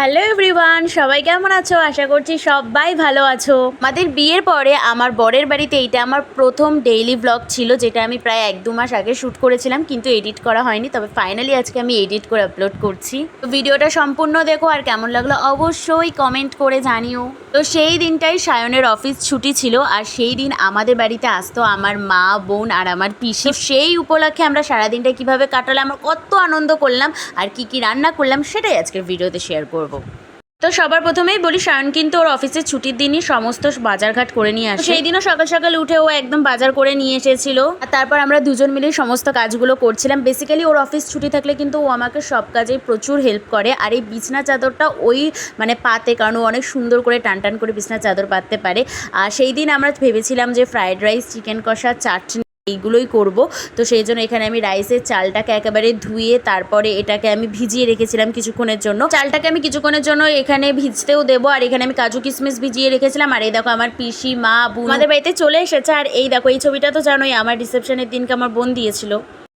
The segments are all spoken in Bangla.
হ্যালো এভরিওয়ান সবাই কেমন আছো? আশা করছি সবাই ভালো আছো। আমাদের বিয়ের পরে আমার বরের বাড়িতে এইটা আমার প্রথম ডেইলি ব্লগ ছিল, যেটা আমি প্রায় এক দু মাস আগে শ্যুট করেছিলাম, কিন্তু এডিট করা হয়নি। তবে ফাইনালি আজকে আমি এডিট করে আপলোড করছি। ভিডিওটা সম্পূর্ণ দেখো, আর কেমন লাগল অবশ্যই কমেন্ট করে জানিও। তো সেই দিনটাই সায়নের অফিস ছুটি ছিল আর সেই দিন আমাদের বাড়িতে আসতো আমার মা, বোন আর আমার পিসি। সেই উপলক্ষে আমরা সারাদিনটা কীভাবে কাটালাম, আমরা কত আনন্দ করলাম আর কি কি রান্না করলাম, সেটাই আজকের ভিডিওতে শেয়ার করব। তো সবার প্রথমেই বলি সায়ন কিন্তু ওর অফিসের ছুটির দিনই সমস্ত বাজারঘাট করে নিয়ে আসে। সেই দিনও সকাল সকাল উঠে ও একদম বাজার করে নিয়ে এসেছিল। আর তারপর আমরা দুজন মিলে সমস্ত কাজগুলো করছিলাম। বেসিক্যালি ওর অফিস ছুটি থাকলে কিন্তু ও আমাকে সব কাজেই প্রচুর হেল্প করে। আর এই বিছনা চাদরটা ওই মানে পাতে কারণ ও অনেক সুন্দর করে টান টান করে বিছনা চাদর পাততে পারে। আর সেই দিন আমরা ভেবেছিলাম যে ফ্রায়েড রাইস চিকেন কষা চাটনি এইগুলোই করব। তো সেই জন্য এখানে আমি রাইসের চালটাকে একেবারে ধুয়ে তারপরে এটাকে আমি ভিজিয়ে রেখেছিলাম কিছুক্ষণের জন্য। চালটাকে আমি কিছুক্ষণের জন্য এখানে ভিজতেও দেবো, আর এখানে আমি কাজু কিশমিশ ভিজিয়ে রেখেছিলাম। আর এই দেখো আমার পিসি মা বোন আমাদের বাড়িতে চলে এসেছে। আর এই দেখো, এই ছবিটা তো জানোই, আমার রিসেপশনের দিনকে আমার বোন দিয়েছিল।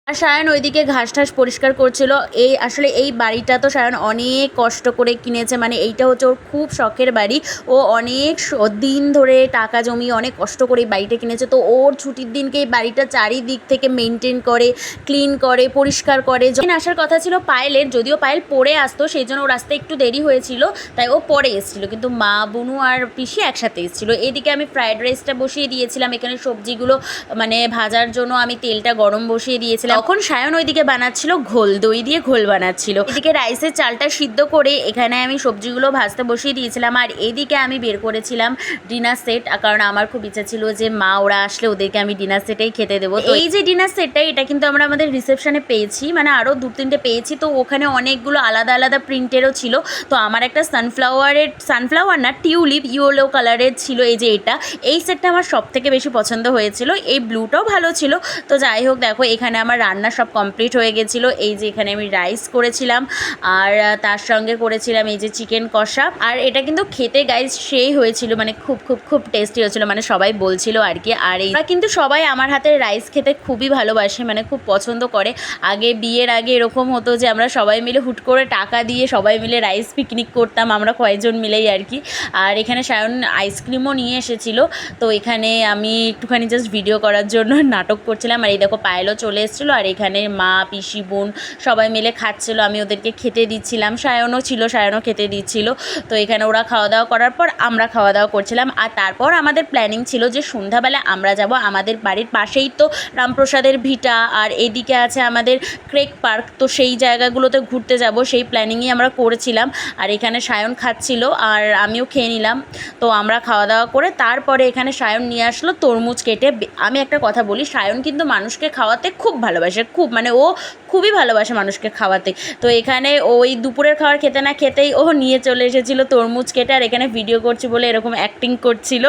আর সায়ন ওইদিকে ঘাস ঠাস পরিষ্কার করছিল। এই আসলে এই বাড়িটা তো সায়ন অনেক কষ্ট করে কিনেছে মানে এইটা হচ্ছে ওর খুব শখের বাড়ি। ও অনেক দিন ধরে টাকা জমিয়ে অনেক কষ্ট করে এই বাড়িটা কিনেছে। তো ওর ছুটির দিনকে এই বাড়িটা চারিদিক থেকে মেনটেন করে ক্লিন করে, পরিষ্কার করে। যখন আসার কথা ছিল পায়েলের, যদিও পায়েল পরে আসতো, সেই জন্য ওর আসতে একটু দেরি হয়েছিল, তাই ও পরে এসেছিল। কিন্তু মা, বুনু আর পিসি একসাথে এসেছিল। এদিকে আমি ফ্রায়েড রাইসটা বসিয়ে দিয়েছিলাম, এখানে সবজিগুলো মানে ভাজার জন্য আমি তেলটা গরম বসিয়ে দিয়েছিলাম। তখন সায়ন ওইদিকে বানাচ্ছিল ঘোল, দই দিয়ে ঘোল বানাচ্ছিল। এদিকে রাইসের চালটা সিদ্ধ করে এখানে আমি সবজিগুলো ভাজতে বসিয়ে দিয়েছিলাম আর এদিকে আমি বের করেছিলাম ডিনার সেট। কারণ আমার খুব ইচ্ছা ছিল যে মা, ওরা আসলে ওদেরকে আমি ডিনার সেটেই খেতে দেবো। এই যে ডিনার সেটটা, এটা কিন্তু আমরা আমাদের রিসেপশনে পেয়েছি মানে আরও দু তিনটে পেয়েছি। তো ওখানে অনেকগুলো আলাদা আলাদা প্রিন্টেরও ছিল। তো আমার একটা সানফ্লাওয়ারের সানফ্লাওয়ার না টিউলিপ ইয়েলো কালারের ছিল এই যে এটা। এই সেটটা আমার সব থেকে বেশি পছন্দ হয়েছিল। এই ব্লুটাও ভালো ছিল। তো যাই হোক, দেখো, এখানে আমার রান্না সব কমপ্লিট হয়ে গেছিল। এই যে এখানে আমি রাইস করেছিলাম, আর তার সঙ্গে করেছিলাম এই যে চিকেন কষা। আর এটা কিন্তু খেতে গাইজ সেই হয়েছিল মানে খুব খুব খুব টেস্টি হয়েছিল মানে সবাই বলছিল আর কি। আর এই কিন্তু সবাই আমার হাতের রাইস খেতে খুবই ভালোবাসে মানে খুব পছন্দ করে। আগে বিয়ের আগে এরকম হতো যে আমরা সবাই মিলে হুট করে টাকা দিয়ে সবাই মিলে রাইস পিকনিক করতাম, আমরা কয়েকজন মিলেই আর কি। আর এখানে সায়ন আইসক্রিমও নিয়ে এসেছিল। তো এখানে আমি একটুখানি জাস্ট ভিডিও করার জন্য নাটক করছিলাম। আর এই দেখো পায়েলও চলে এসেছিল। আর এখানে মা, পিসি, বোন সবাই মিলে খাচ্ছিল। আমি ওদেরকে খেতে দিচ্ছিলাম। সায়নও ছিল, সায়নও খেতে দিচ্ছিল। তো এখানে ওরা খাওয়া দাওয়া করার পর আমরা খাওয়া দাওয়া করছিলাম। আর তারপর আমাদের প্ল্যানিং ছিল যে সন্ধ্যাবেলা আমরা যাব আমাদের বাড়ির পাশেই তো রামপ্রসাদের ভিটা আর এদিকে আছে আমাদের ক্রেক পার্ক। তো সেই জায়গাগুলোতে ঘুরতে যাব। সেই প্ল্যানিংই আমরা করেছিলাম। আর এখানে সায়ন খাচ্ছিল আর আমিও খেয়ে নিলাম। তো আমরা খাওয়া দাওয়া করে তারপরে এখানে সায়ন নিয়ে আসলো তরমুজ কেটে। আমি একটা কথা বলি, সায়ন কিন্তু মানুষকে খাওয়াতে খুব ভালোবাসে, খুব মানে ও খুবই ভালোবাসে মানুষকে খাওয়াতে। তো এখানে ওই দুপুরের খাবার খেতে না খেতেই ও নিয়ে চলে এসেছিল তরমুজ কেটে, আর এখানে ভিডিও করছি বলে এরকম অ্যাক্টিং করছিল।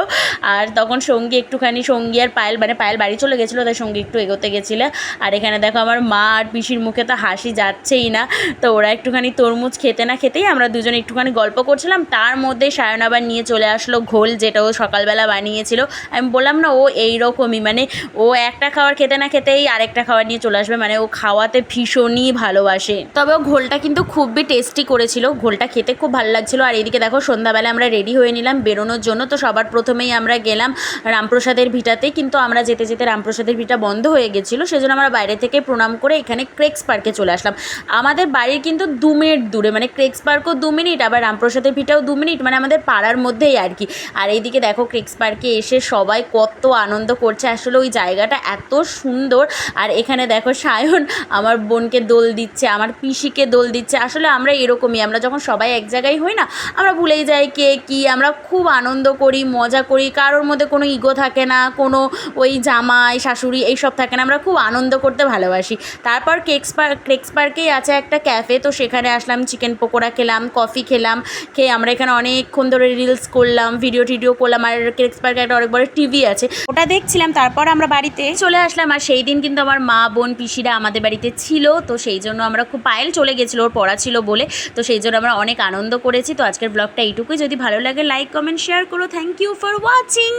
আর তখন সঙ্গী একটুখানি, সঙ্গী আর পায়েল মানে পায়েল বাড়ি চলে গেছিল, তাই সঙ্গী একটু এগোতে গেছিল। আর এখানে দেখো আমার মা আর পিসির মুখে তো হাসি যাচ্ছেই না। তো ওরা একটুখানি তরমুজ খেতে না খেতেই আমরা দুজন একটুখানি গল্প করছিলাম। তার মধ্যে সায়ন আবার নিয়ে চলে আসলো ঘোল, যেটা ও সকালবেলা বানিয়েছিল। আমি বললাম না, ও এই রকমই মানে ও একটা খাবার খেতে না খেতেই আরেকটা খাবার নিয়ে চলে আসবে মানে ও খাওয়াতে ভীষণই ভালোবাসে। তবে ও ঘোলটা কিন্তু খুবই টেস্টি করেছিল। ঘোলটা খেতে খুব ভালো লাগছিল। আর এদিকে দেখো সন্ধ্যাবেলা আমরা রেডি হয়ে নিলাম বেরোনোর জন্য। তো সবার প্রথমেই আমরা গেলাম রামপ্রসাদের ভিটাতে। কিন্তু আমরা যেতে যেতে রামপ্রসাদের ভিটা বন্ধ হয়ে গেছিল। সেজন্য আমরা বাইরে থেকে প্রণাম করে এখানে ক্রেক্স পার্কে চলে আসলাম। আমাদের বাড়ির কিন্তু দু মিনিট দূরে মানে ক্রেক্স পার্কও দু মিনিট, আবার রামপ্রসাদের ভিটাও দু মিনিট মানে আমাদের পাড়ার মধ্যেই আর কি। আর এইদিকে দেখো, ক্রেক্স পার্কে এসে সবাই কত আনন্দ করছে। আসলে ওই জায়গাটা এত সুন্দর। আর এখানে দেখো, সায়ন আমার বোনকে দোল দিচ্ছে, আমার পিসিকে দোল দিচ্ছে। আসলে আমরা এরকমই, আমরা যখন সবাই এক জায়গায় হই না, আমরা ভুলেই যাই কে কি, আমরা খুব আনন্দ করি, মজা করি, কারোর মধ্যে কোনো ইগো থাকে না, কোনো ওই জামাই, শাশুড়ি এইসব থাকে না, আমরা খুব আনন্দ করতে ভালোবাসি। তারপর কেক্স পার্ক ক্রেক্স পার্কেই আছে একটা ক্যাফে, তো সেখানে আসলাম, চিকেন পকোড়া খেলাম, কফি খেলাম, খেয়ে আমরা এখানে অনেকক্ষণ ধরে রিলস করলাম ভিডিও টিডিও করলাম, আর ক্রেক্স পার্কে একটা অনেক বড় টিভি আছে। ওটা দেখছিলাম, তারপর আমরা বাড়িতে চলে আসলাম, আর সেই দিন কিন্তু আমার মা বোন পিসিরা আমাদের বাড়িতে ছিল, তো সেই জন্য আমরা খুব পায়েল চলে গেছিল, ওর পড়া ছিল বলে, তো সেই জন্য আমরা অনেক আনন্দ করেছি। তো আজকের ব্লগটা এইটুকুই। যদি ভালো লাগে লাইক কমেন্ট শেয়ার করো। Thank you for watching